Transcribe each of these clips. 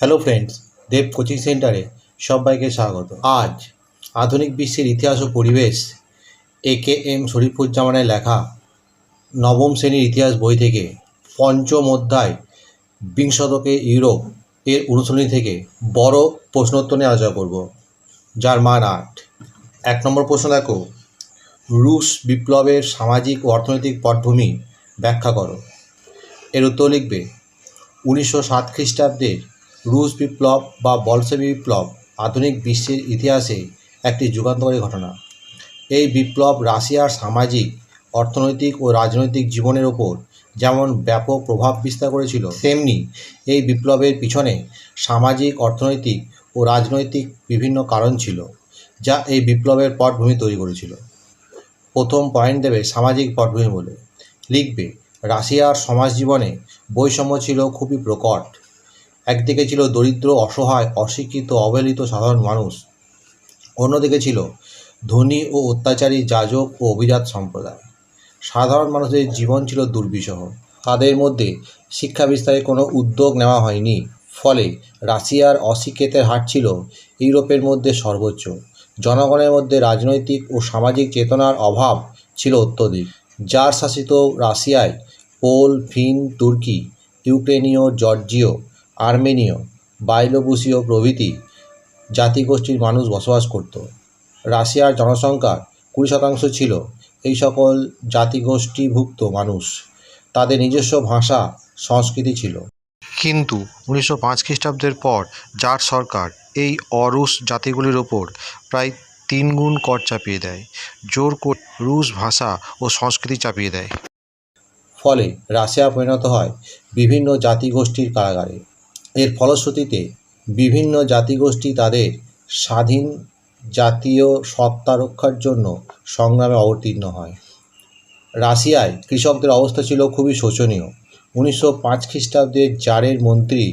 Hello friends দেব coaching সেন্টারে সবাইকে স্বাগত। আজ আধুনিক বিশ্বের ইতিহাস ও পরিবেশ এ কে এম শরীফুজ্জামানের লেখা নবম শ্রেণির ইতিহাস বই থেকে পঞ্চম অধ্যায় বিংশ শতকে ইউরোপ এর অনুশীলনী থেকে বড় প্রশ্নোত্তর নিয়ে আলোচনা করব, যার মান আট। এক নম্বর প্রশ্ন দেখো, রুশ বিপ্লবের সামাজিক ও অর্থনৈতিক পটভূমি ব্যাখ্যা করো। এর উত্তর লিখবে, উনিশশো সাত খ্রিস্টাব্দের রুশ বিপ্লব বা বলসেবি বিপ্লব আধুনিক বিশ্বের ইতিহাসে একটি যুগান্তকারী ঘটনা। এই বিপ্লব রাশিয়ার সামাজিক, অর্থনৈতিক ও রাজনৈতিক জীবনের ওপর যেমন ব্যাপক প্রভাব বিস্তার করেছিল, তেমনি এই বিপ্লবের পিছনে সামাজিক, অর্থনৈতিক ও রাজনৈতিক বিভিন্ন কারণ ছিল, যা এই বিপ্লবের পটভূমি তৈরি করেছিল। প্রথম পয়েন্ট দেবে সামাজিক পটভূমি বলে। লিখবে, রাশিয়ার সমাজ জীবনে বৈষম্য ছিল খুবই প্রকট। একদিকে ছিল দরিদ্র, অসহায়, অশিক্ষিত, অবহেলিত সাধারণ মানুষ। অন্যদিকে ছিল ধনী ও অত্যাচারী যাজক ও অভিজাত সম্প্রদায়। সাধারণ মানুষের জীবন ছিল দুর্বিষহ। তাদের মধ্যে শিক্ষা বিস্তারে কোনো উদ্যোগ নেওয়া হয়নি। ফলে রাশিয়ার অশিক্ষিতের হার ছিল ইউরোপের মধ্যে সর্বোচ্চ। জনগণের মধ্যে রাজনৈতিক ও সামাজিক চেতনার অভাব ছিল অত্যধিক। যার শাসিত রাশিয়ায় পোল, ফিন, তুর্কি, ইউক্রেনীয়, জর্জিয় আর্মেনীয় বাইলোবুসীয় প্রভৃতি জাতিগোষ্ঠীর মানুষ বসবাস করত। রাশিয়ার জনসংখ্যার কুড়ি শতাংশ ছিল। এই সকল জাতিগোষ্ঠীভুক্ত মানুষ তাদের নিজস্ব ভাষা সংস্কৃতি ছিল। কিন্তু উনিশশো পাঁচ খ্রিস্টাব্দের পর জার সরকার এই অরুশ জাতিগুলির ওপর প্রায় তিনগুণ কর চাপিয়ে দেয় জোর করে রুশ ভাষা ও সংস্কৃতি চাপিয়ে দেয়। ফলে রাশিয়া পরিণত হয় বিভিন্ন জাতিগোষ্ঠীর কারাগারে। এর ফলশ্রুতিতে বিভিন্ন জাতিগোষ্ঠী তাদের স্বাধীন জাতীয় সত্তা রক্ষার জন্য সংগ্রামে অবতীর্ণ হয়। রাশিয়ায় কৃষকদের অবস্থা ছিল খুবই শোচনীয়। উনিশশো পাঁচ খ্রিস্টাব্দের জারের মন্ত্রী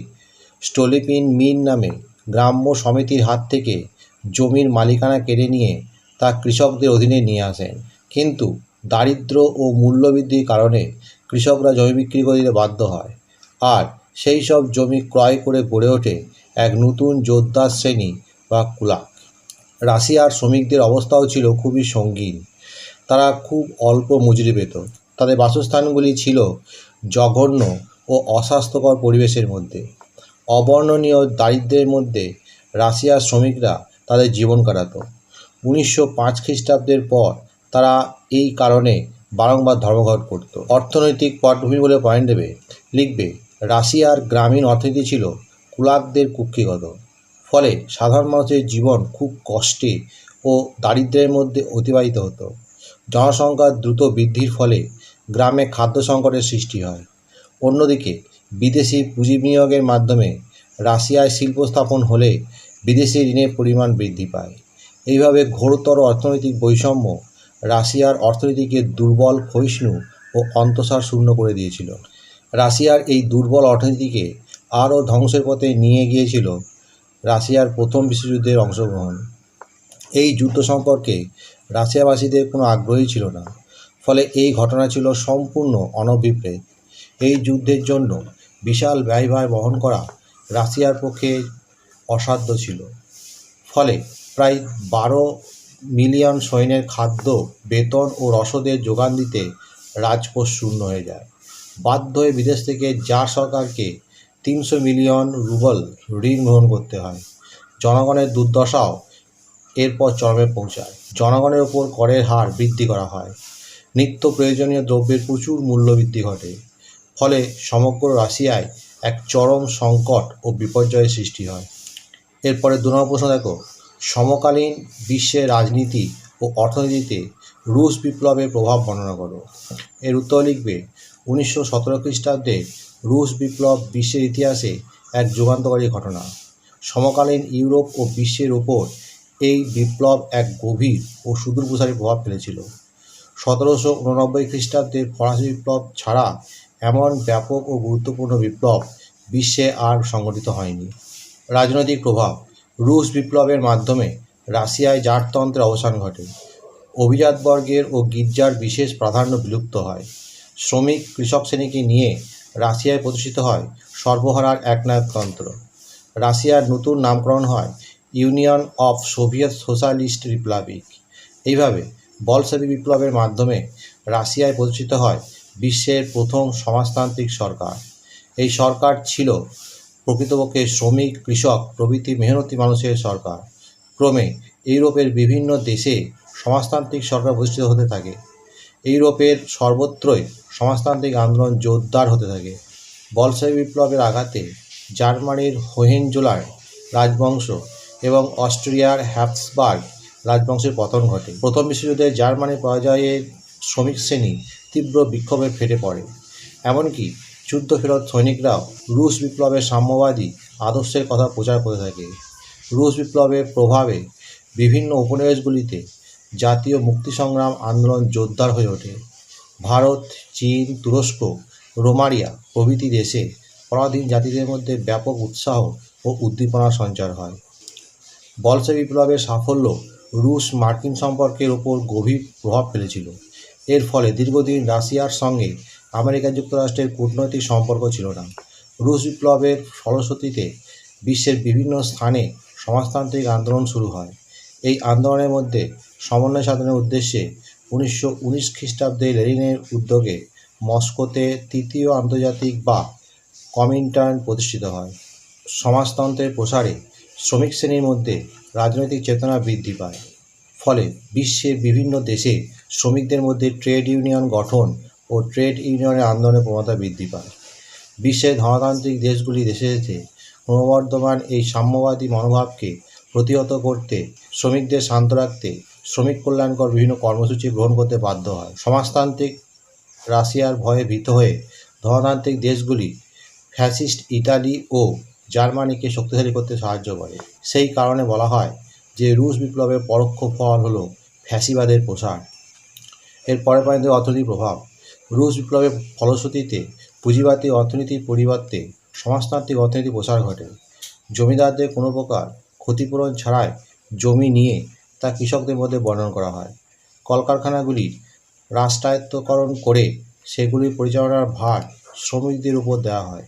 স্টোলিপিন মিন নামে গ্রাম্য সমিতির হাত থেকে জমির মালিকানা কেড়ে নিয়ে তা কৃষকদের অধীনে নিয়ে আসেন। কিন্তু দারিদ্র ও মূল্যবৃদ্ধির কারণে কৃষকরা জমি বিক্রি করে দিতে বাধ্য হয়। আর সেই সব জমি ক্রয় করে গড়ে ওঠে এক নতুন যোদ্ধার শ্রেণি বা কুলাক। রাশিয়ার শ্রমিকদের অবস্থাও ছিল খুবই সঙ্গীন। তারা খুব অল্প মজুরি পেত। তাদের বাসস্থানগুলি ছিল জঘন্য ও অস্বাস্থ্যকর পরিবেশের মধ্যে। অবর্ণনীয় দারিদ্রের মধ্যে রাশিয়ার শ্রমিকরা তাদের জীবন কাটাতো। উনিশশো পাঁচ খ্রিস্টাব্দের পর তারা এই কারণে বারংবার ধর্মঘট করত। অর্থনৈতিক পটভূমি বলে পয়েন্ট দেবে, লিখবে রাশিয়ার গ্রামীণ অর্থনীতি ছিল কুলাকদের কুক্ষিগত। ফলে সাধারণ মানুষের জীবন খুব কষ্টে ও দারিদ্র্যের মধ্যে অতিবাহিত হতো। জনসংখ্যার দ্রুত বৃদ্ধির ফলে গ্রামে খাদ্য সংকটের সৃষ্টি হয়। অন্যদিকে, বিদেশি পুঁজি বিনিয়োগের মাধ্যমে রাশিয়ায় শিল্প স্থাপন হলে বিদেশি ঋণের পরিমাণ বৃদ্ধি পায়। এইভাবে ঘোরতর অর্থনৈতিক বৈষম্য রাশিয়ার অর্থনীতিকে দুর্বল, ক্ষয়িষ্ণু ও অন্তঃসার শূন্য করে দিয়েছিল। রাশিয়ার এই দুর্বল অর্থনীতিকে আরও ধ্বংসের পথে নিয়ে গিয়েছিল রাশিয়ার প্রথম বিশ্বযুদ্ধের অংশগ্রহণ। এই যুদ্ধ সম্পর্কে রাশিয়াবাসীদের কোনো আগ্রহই ছিল না। ফলে এই ঘটনা ছিল সম্পূর্ণ অনভিপ্রেত। এই যুদ্ধের জন্য বিশাল ব্যয়ভার বহন করা রাশিয়ার পক্ষে অসাধ্য ছিল। ফলে প্রায় বারো মিলিয়ন সৈন্যের খাদ্য, বেতন ও রসদের যোগান দিতে রাজকোষ শূন্য হয়ে যায়। বাধ্য হয়ে বিদেশ থেকে জার সরকারকে তিনশো মিলিয়ন রুবল ঋণ গ্রহণ করতে হয়। জনগণের দুর্দশাও এরপর চরমে পৌঁছায়। জনগণের ওপর করের হার বৃদ্ধি করা হয়। নিত্য প্রয়োজনীয় দ্রব্যের প্রচুর মূল্য বৃদ্ধি ঘটে। ফলে সমগ্র রাশিয়ায় এক চরম সংকট ও বিপর্যয়ের সৃষ্টি হয়। এরপরে দু নম্বর প্রশ্ন, দেখো, সমকালীন বিশ্বের রাজনীতি ও অর্থনীতিতে রুশ বিপ্লবের প্রভাব বর্ণনা করো। এর উত্তর লিখবে উনিশশো সতেরো খ্রিস্টাব্দে রুশ বিপ্লব বিশ্বের ইতিহাসে এক যুগান্তকারী ঘটনা। সমকালীন ইউরোপ ও বিশ্বের ওপর এই বিপ্লব এক গভীর ও সুদূরপ্রসারী প্রভাব ফেলেছিল। সতেরোশো উননব্বই খ্রিস্টাব্দে ফরাসি বিপ্লব ছাড়া এমন ব্যাপক ও গুরুত্বপূর্ণ বিপ্লব বিশ্বে আর সংগঠিত হয়নি। রাজনৈতিক প্রভাব রুশ বিপ্লবের মাধ্যমে রাশিয়ায় জাটতন্ত্রের অবসান ঘটে। অভিজাতবর্গের ও গির্জার বিশেষ প্রাধান্য বিলুপ্ত হয়। শ্রমিক কৃষক শ্রেণীকে নিয়ে রাশিয়ায় প্রতিষ্ঠিত হয় সর্বহারার একনায়কতন্ত্র রাশিয়ার নতুন নামকরণ হয় Union of Soviet Socialist Republic. এইভাবে বলসেবি বিপ্লবের মাধ্যমে রাশিয়ায় প্রতিষ্ঠিত হয় বিশ্বের প্রথম সমাজতান্ত্রিক সরকার। এই সরকার ছিল প্রকৃতপক্ষে শ্রমিক, কৃষক, প্রভৃতি মেহনতি মানুষের সরকার। ক্রমে ইউরোপের বিভিন্ন দেশে সমাজতান্ত্রিক সরকার প্রতিষ্ঠিত হতে থাকে। ইউরোপের সর্বত্রই সমাজতান্ত্রিক আন্দোলন জোরদার হতে থাকে। বলসেবি বিপ্লবের আঘাতে জার্মানির হোহেনজোলার রাজবংশ এবং অস্ট্রিয়ার হ্যাপসবার্গ রাজবংশের পতন ঘটে। প্রথম বিশ্বযুদ্ধে জার্মানির পরাজয়ে শ্রমিক শ্রেণি তীব্র বিক্ষোভে ফেটে পড়ে। এমনকি যুদ্ধ ফেরত সৈনিকরাও রুশ বিপ্লবের সাম্যবাদী আদর্শের কথা প্রচার করে থাকে। রুশ বিপ্লবের প্রভাবে বিভিন্ন উপনিবেশগুলিতে জাতীয় মুক্তি সংগ্রাম আন্দোলন জোরদার হয়ে ওঠে। ভারত, চীন, তুরস্ক রোমারিয়া প্রভৃতি দেশে পরাধীন জাতিদের মধ্যে ব্যাপক উৎসাহ ও উদ্দীপনার সঞ্চার হয়। বলসে বিপ্লবের সাফল্য রুশ মার্কিন সম্পর্কের ওপর গভীর প্রভাব ফেলেছিল। এর ফলে দীর্ঘদিন রাশিয়ার সঙ্গে আমেরিকা যুক্তরাষ্ট্রের কূটনৈতিক সম্পর্ক ছিল না। রুশ বিপ্লবের ফলশ্রুতিতে বিশ্বের বিভিন্ন স্থানে সমাজতান্ত্রিক আন্দোলন শুরু হয়। এই আন্দোলনের মধ্যে সমন্বয় সাধনের উদ্দেশ্যে উনিশশো উনিশ খ্রিস্টাব্দে লেনিনের উদ্যোগে মস্কোতে তৃতীয় আন্তর্জাতিক বা কমিন্টার্ন প্রতিষ্ঠিত হয়। সমাজতন্ত্রের প্রসারে শ্রমিক শ্রেণির মধ্যে রাজনৈতিক চেতনা বৃদ্ধি পায়। ফলে বিশ্বের বিভিন্ন দেশে শ্রমিকদের মধ্যে ট্রেড ইউনিয়ন গঠন ও ট্রেড ইউনিয়নের আন্দোলনের প্রবণতা বৃদ্ধি পায়। বিশ্বের ধনতান্ত্রিক দেশগুলি দেশে দেশে ক্রমবর্ধমান এই সাম্যবাদী মনোভাবকে প্রতিহত করতে, শ্রমিকদের শান্ত রাখতে শ্রমিক কল্যাণকর বিভিন্ন কর্মসূচি গ্রহণ করতে বাধ্য হয়। সমাজতান্ত্রিক রাশিয়ার ভয়ে ভীত হয়ে ধনতান্ত্রিক দেশগুলি ফ্যাসিস্ট ইতালি ও জার্মানিকে শক্তিশালী করতে সাহায্য করে। সেই কারণে বলা হয় যে রুশ বিপ্লবের পরোক্ষ ফল হলো ফ্যাসিবাদের প্রসার। এর পরে পয়েন্টে অর্থনৈতিক প্রভাব। রুশ বিপ্লবের ফলশ্রুতিতে পুঁজিবাদী অর্থনীতির পরিবর্তে সমাজতান্ত্রিক অর্থনীতি প্রসার ঘটে। জমিদারদের কোনো প্রকার ক্ষতিপূরণ ছাড়াই জমি নিয়ে তা কৃষকদের মধ্যে বর্ণন করা হয়। কলকারখানাগুলির রাষ্ট্রায়ত্তকরণ করে সেগুলির পরিচালনার ভার শ্রমিকদের উপর দেওয়া হয়।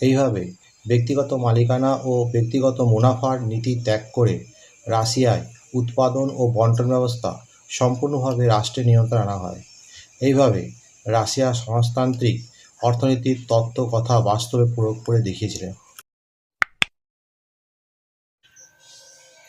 এইভাবে ব্যক্তিগত মালিকানা ও ব্যক্তিগত মুনাফার নীতি ত্যাগ করে রাশিয়ায় উৎপাদন ও বন্টন ব্যবস্থা সম্পূর্ণভাবে রাষ্ট্রের নিয়ন্ত্রণ আনা হয়। এইভাবে রাশিয়া সমাজতান্ত্রিক অর্থনীতির তত্ত্ব কথা বাস্তবে প্রয়োগ করে দেখিয়েছিলেন।